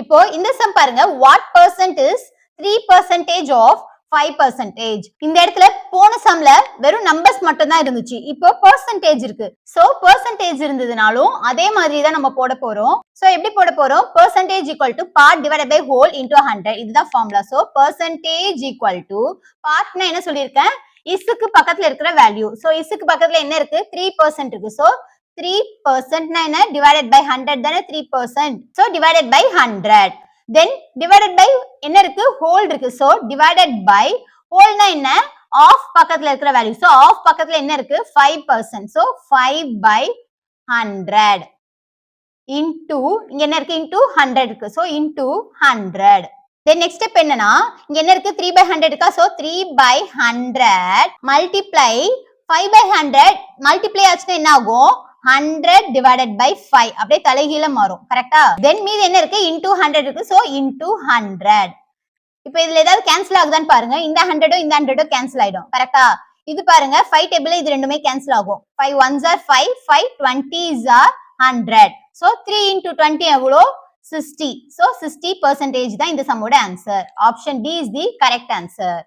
இப்போ இந்த சம் பாருங்க what percent is three percentage of five percentage இந்த இடத்துல போன சம்ல வெறும் நம்பர்ஸ் மட்டும் தான் இருந்துச்சு. இப்போ பர்சன்டேஜ் இருக்கு. சோ பர்சன்டேஜ் இருந்ததுனாலும் அதே மாதிரி தான் நம்ம போட போறோம். சோ எப்படி போட போறோம்? Percentage equal to part divide by whole into hundred இதுதான் formula so percentage equal to பார்ட்னா என்ன சொல்லியிருக்கேன்? இசுக்கு பக்கத்துல இருக்கிற வேல்யூ சோ இசுக்கு பக்கத்துல என்ன இருக்கு? த்ரீ பர்சன்ட் இருக்கு. சோ த்ரீ பர்சன்ட்னா என்ன? டிவைடட் பை ஹண்ட்ரட் தானே? Three percent so divided by hundred then divided by என்ன இருக்கு? ஹோல் இருக்கு. ஸோ டிவைடட் பை ஹோல்னா என்ன? ஆஃப் பக்கத்துல இருக்கிற வேல்யூ ஸோ ஆஃப் பக்கத்துல என்ன இருக்கு? Five percent so five by hundred into இங்க என்ன இருக்கு? இன்டூ ஹண்ட்ரட் இருக்கு. So into hundred then next step என்னன்னா இங்க என்ன இருக்கு? த்ரீ பை ஹண்ட்ரட் இருக்கா? So three by hundred multiply five by hundred multiply ஆச்சுன்னா என்ன ஆகும்? ஹண்ட்ரட் டிவைடட் பை ஃபைவ் அப்படியே தலைகீழ மாறும். கரெக்டா தென் மீது என்ன இருக்கு? இன்டூ ஹண்ட்ரட் இருக்கு. ஸோ இன்டூ ஹண்ட்ரட் இப்போ இதுல ஏதாவது கேன்சல் ஆகுதான்னு பாருங்க. இந்த ஹண்ட்ரடும் இந்த ஹண்ட்ரடும் கேன்சல் ஆயிடும். கரெக்டா இது பாருங்க. ஃபைவ் டேபிள் இது ரெண்டுமே கேன்சல் ஆகும். Five ones are five five twenties are hundred so three into twenty எவ்வளோ? சிக்ஸ்டி ஸோ சிக்ஸ்டி பர்சன்டேஜ் தான் இந்த சம்மோட answer option D is the correct answer